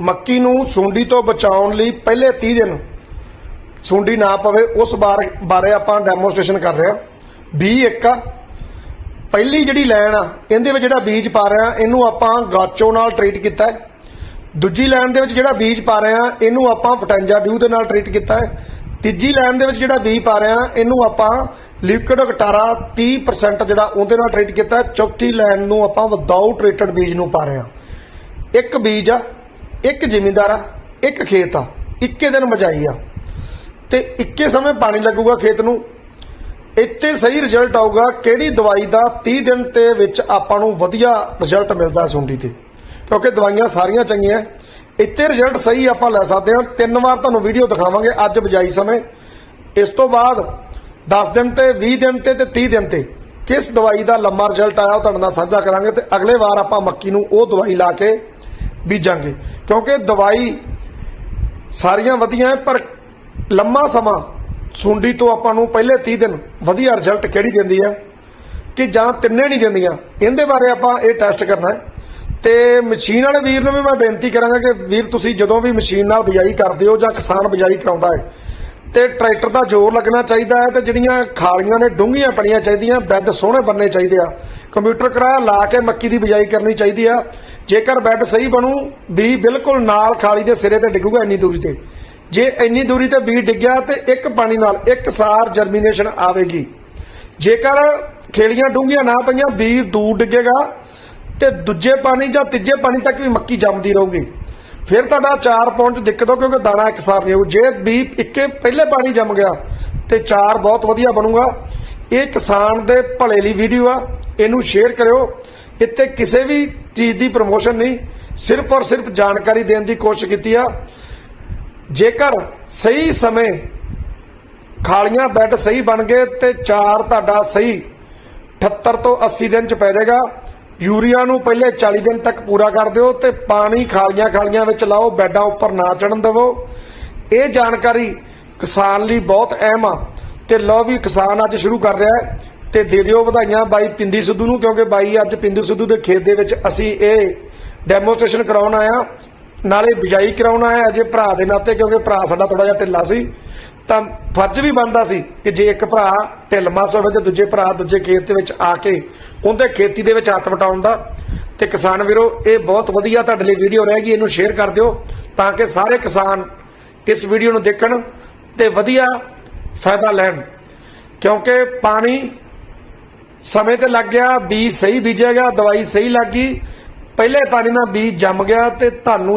ਮੱਕੀ ਨੂੰ ਸੁੰਡੀ ਤੋਂ ਬਚਾਉਣ ਲਈ ਪਹਿਲੇ 30 ਦਿਨ ਸੁੰਡੀ ਨਾ ਪਵੇ, ਉਸ ਬਾਰੇ ਬਾਰੇ ਆਪਾਂ ਡੈਮੋਸਟ੍ਰੇਸ਼ਨ ਕਰ ਰਹੇ ਹਾਂ। ਬੀ ਇੱਕ ਆ। ਪਹਿਲੀ ਜਿਹੜੀ ਲਾਈਨ ਆ, ਇਹਦੇ ਵਿੱਚ ਜਿਹੜਾ ਬੀਜ ਪਾ ਰਹੇ ਆ ਇਹਨੂੰ ਆਪਾਂ ਗਾਚੋ ਨਾਲ ਟ੍ਰੀਟ ਕੀਤਾ ਹੈ। ਦੂਜੀ ਲਾਈਨ ਦੇ ਵਿੱਚ ਜਿਹੜਾ ਬੀਜ ਪਾ ਰਹੇ ਆ ਇਹਨੂੰ ਆਪਾਂ ਫਟੈਂਜਾ ਡਿਊ ਦੇ ਨਾਲ ਟ੍ਰੀਟ ਕੀਤਾ ਹੈ। ਤੀਜੀ ਲਾਈਨ ਦੇ ਵਿੱਚ ਜਿਹੜਾ ਬੀਜ ਪਾ ਰਹੇ ਆ ਇਹਨੂੰ ਆਪਾਂ ਲਿਕਵਿਡ ਗਟਾਰਾ 30% ਜਿਹੜਾ ਉਹਦੇ ਨਾਲ ਟ੍ਰੀਟ ਕੀਤਾ ਚੌਥੀ ਲਾਈਨ ਨੂੰ ਆਪਾਂ ਵਿਦਆਊਟ ਟ੍ਰੀਟਡ ਬੀਜ ਨੂੰ ਪਾ ਰਹੇ ਆ ਇੱਕ ਬੀਜ ਆ ਇੱਕ ਜ਼ਿਮੀਂਦਾਰ ਆ, ਇੱਕ ਖੇਤ ਆ, ਇੱਕੇ ਦਿਨ ਮਜਾਈ ਆ। ਤੇ ਇੱਕੇ ਸਮੇਂ ਪਾਣੀ ਲੱਗੂਗਾ ਖੇਤ ਨੂੰ। ਇੱਥੇ ਸਹੀ ਰਿਜ਼ਲਟ ਆਊਗਾ ਕਿਹੜੀ ਦਵਾਈ ਦਾ 30 ਦਿਨ ਤੇ ਵਿੱਚ ਆਪਾਂ ਨੂੰ ਵਧੀਆ ਰਿਜ਼ਲਟ ਮਿਲਦਾ ਸੁੰਡੀ ਤੇ। ਕਿਉਂਕਿ ਦਵਾਈਆਂ ਸਾਰੀਆਂ ਚੰਗੀਆਂ ਇੱਥੇ ਰਿਜ਼ਲਟ ਸਹੀ ਆਪਾਂ ਲੈ ਸਕਦੇ ਹਾਂ। ਤਿੰਨ ਵਾਰ ਤੁਹਾਨੂੰ ਵੀਡੀਓ ਦਿਖਾਵਾਂਗੇ ਅੱਜ ਬਜਾਈ ਸਮੇਂ। ਇਸ ਤੋਂ ਬਾਅਦ 10 ਦਿਨ ਤੇ 20 ਦਿਨ ਤੇ ਤੇ 30 ਦਿਨ ਤੇ ਕਿਸ ਦਵਾਈ ਦਾ ਲੰਮਾ ਰਿਜ਼ਲਟ ਆਇਆ ਉਹ ਤੁਹਾਡੇ ਨਾਲ ਸਾਂਝਾ ਕਰਾਂਗੇ ਤੇ ਅਗਲੇ ਵਾਰ ਆਪਾਂ ਮੱਕੀ ਨੂੰ ਉਹ ਦਵਾਈ ਲਾ ਕੇ ਬੀਜਾਂਗੇ। ਕਿਉਂਕਿ ਦਵਾਈ ਸਾਰੀਆਂ ਵਧੀਆ ਹੈ, ਪਰ ਲੰਮਾ ਸਮਾਂ ਸੁੰਡੀ ਤੋਂ ਆਪਾਂ ਨੂੰ ਪਹਿਲੇ 30 ਦਿਨ ਵਧੀਆ ਰਿਜ਼ਲਟ ਕਿਹੜੀ ਦਿੰਦੀ ਹੈ ਕਿ ਜਾਂ ਤਿੰਨੇ ਨਹੀਂ ਦਿੰਦੀਆਂ। ਇਹਦੇ ਬਾਰੇ ਆਪਾਂ ਇਹ ਟੈਸਟ ਕਰਨਾ ਹੈ ਤੇ ਮਸ਼ੀਨ ਵਾਲੇ ਵੀਰ ਨੂੰ ਵੀ ਮੈਂ ਬੇਨਤੀ ਕਰਾਂਗਾ ਕਿ ਵੀਰ ਤੁਸੀਂ ਜਦੋਂ ਵੀ ਮਸ਼ੀਨ ਨਾਲ ਬਿਜਾਈ ਕਰਦੇ ਹੋ ਜਾਂ ਕਿਸਾਨ ਬਿਜਾਈ ਕਰਾਉਂਦਾ ਹੈ ਤੇ ਟਰੈਕਟਰ ਦਾ ਜ਼ੋਰ ਲੱਗਣਾ ਚਾਹੀਦਾ ਹੈ ਤੇ ਜਿਹੜੀਆਂ ਖਾਲੀਆਂ ਨੇ, ਡੂੰਘੀਆਂ ਪਣੀਆਂ ਚਾਹੀਦੀਆਂ, ਬੈੱਡ ਸੋਹਣੇ ਬੰਨੇ ਚਾਹੀਦੇ ਆ। ਕੰਪਿਊਟਰ ਕਰਾ ਲਾ ਕੇ ਮੱਕੀ ਦੀ ਬਿਜਾਈ ਕਰਨੀ ਚਾਹੀਦੀ ਆ। ਜੇਕਰ ਬੈੱਡ ਸਹੀ ਬਣੂ ਵੀ ਬਿਲਕੁਲ ਨਾਲ ਖਾਲੀ ਦੇ ਸਿਰੇ ਤੇ ਡਿੱਗੂਗਾ ਇੰਨੀ ਦੂਰੀ ਤੇ। ਜੇ ਇੰਨੀ ਦੂਰੀ ਤੇ ਬੀਜ ਡਿੱਗਿਆ, ਤੇ ਇੱਕ ਪਾਣੀ ਨਾਲ ਇੱਕ ਸਾਰ ਜਰਮੀਨੇਸ਼ਨ ਆਵੇਗੀ। ਜੇਕਰ ਖੇਲੀਆਂ ਡੂੰਘੀਆਂ ਨਾ ਪਈਆਂ ਬੀਜ ਦੂਰ ਡਿੱਗੇਗਾ ਤੇ ਦੂਜੇ ਪਾਣੀ ਜਾਂ ਤੀਜੇ ਪਾਣੀ ਤੱਕ ਵੀ ਮੱਕੀ ਜੰਮਦੀ ਰਹੂਗੀ। ਫਿਰ ਤੁਹਾਡਾ 4 ਪੌਂਚ ਦਿੱਕਤ ਹੋ, ਕਿਉਂਕਿ ਦਾਣਾ ਇਕਸਾਰ ਨਹੀਂ ਹੋਊ। ਜੇ ਬੀ ਇੱਕੇ ਪਹਿਲੇ ਪਾਣੀ ਜੰਮ ਗਿਆ, ਤੇ ਚਾਰ ਬਹੁਤ ਵਧੀਆ ਬਣੂਗਾ। ਇਹ ਕਿਸਾਨ ਦੇ ਭਲੇ ਲਈ ਵੀਡੀਓ ਆ। ਇਹਨੂੰ ਸ਼ੇਅਰ ਕਰਿਓ। ਇੱਥੇ ਕਿਸੇ ਵੀ ਚੀਜ਼ ਦੀ ਪ੍ਰਮੋਸ਼ਨ ਨਹੀਂ। ਸਿਰਫ ਔਰ ਸਿਰਫ ਜਾਣਕਾਰੀ ਦੇਣ ਦੀ ਕੋਸ਼ਿਸ਼ ਕੀਤੀ ਆ। ਜੇਕਰ ਸਹੀ ਸਮੇਂ ਖਾਲੀਆਂ ਬੈੱਡ ਸਹੀ ਬਣ ਗਏ, ਤੇ ਚਾਰ ਤੁਹਾਡਾ ਸਹੀ 78 ਤੋਂ 80 ਦਿਨ ਚ ਪੈ ਜਾਏਗਾ। ਯੂਰੀਆ ਨੂੰ ਪਹਿਲੇ 40 ਦਿਨ ਤੱਕ ਪੂਰਾ ਕਰ ਦਿਓ ਤੇ ਪਾਣੀ ਖਾਲੀਆਂ ਖਾਲੀਆਂ ਵਿੱਚ ਲਾਓ, ਬੈੱਡਾਂ ਉੱਪਰ ਨਾ ਚੜਨ ਦਿਵੋ। ਇਹ ਜਾਣਕਾਰੀ ਕਿਸਾਨ ਲਈ ਬਹੁਤ ਅਹਿਮ ਆ ਤੇ ਲਓ ਵੀ ਕਿਸਾਨ ਅੱਜ ਸ਼ੁਰੂ ਕਰ ਰਿਹਾ ਹੈ ਤੇ ਦੇ ਦਿਓ ਵਧਾਈਆਂ ਬਾਈ ਪਿੰਦੀ ਸਿੱਧੂ ਨੂੰ, ਕਿਉਂਕਿ ਬਾਈ ਅੱਜ ਪਿੰਦੀ ਸਿੱਧੂ ਦੇ ਖੇਤ ਦੇ ਵਿੱਚ ਅਸੀਂ ਇਹ ਡੈਮੋਸਟ੍ਰੇਸ਼ਨ ਕਰਾਉਣ ਆਇਆ ਨਾਲੇ ਬਿਜਾਈ ਕਰਾਉਣਾ ਆਇਆ ਅਜੇ ਭਰਾ ਦੇ ਨਾਤੇ, ਕਿਉਂਕਿ ਭਰਾ ਸਾਡਾ ਥੋੜਾ ਜਿਹਾ ਢਿੱਲਾ ਸੀ। ਤਾਂ ਫਰਜ਼ ਵੀ ਬਣਦਾ ਸੀ ਕਿ ਜੇ ਇੱਕ ਭਰਾ ਢਿੱਲ ਮਸ ਹੋਵੇ ਤੇ ਦੂਜੇ ਭਰਾ ਦੂਜੇ ਖੇਤ ਦੇ ਵਿੱਚ ਆ ਕੇ ਉਹਦੇ ਖੇਤੀ ਦੇ ਵਿੱਚ ਹੱਥ ਵਟਾਉਣ ਦਾ। ਤੇ ਕਿਸਾਨ ਵੀਰੋ, ਇਹ ਬਹੁਤ ਵਧੀਆ ਤੁਹਾਡੇ ਲਈ ਵੀਡੀਓ ਰਹੇਗੀ ਇਹਨੂੰ ਸ਼ੇਅਰ ਕਰ ਦਿਓ ਤਾਂ ਕਿ ਸਾਰੇ ਕਿਸਾਨ ਇਸ ਵੀਡੀਓ ਨੂੰ ਦੇਖਣ ਤੇ ਵਧੀਆ ਫਾਇਦਾ ਲੈਣ। ਕਿਉਂਕਿ ਪਾਣੀ ਸਮੇਂ ਤੇ ਲੱਗ ਗਿਆ, ਬੀਜ ਸਹੀ ਬੀਜਿਆ ਗਿਆ, ਦਵਾਈ ਸਹੀ ਲੱਗ ਗਈ। ਪਹਿਲੇ ਪਾਣੀ ਨਾਲ ਬੀਜ ਜੰਮ ਗਿਆ ਤੇ ਤੁਹਾਨੂੰ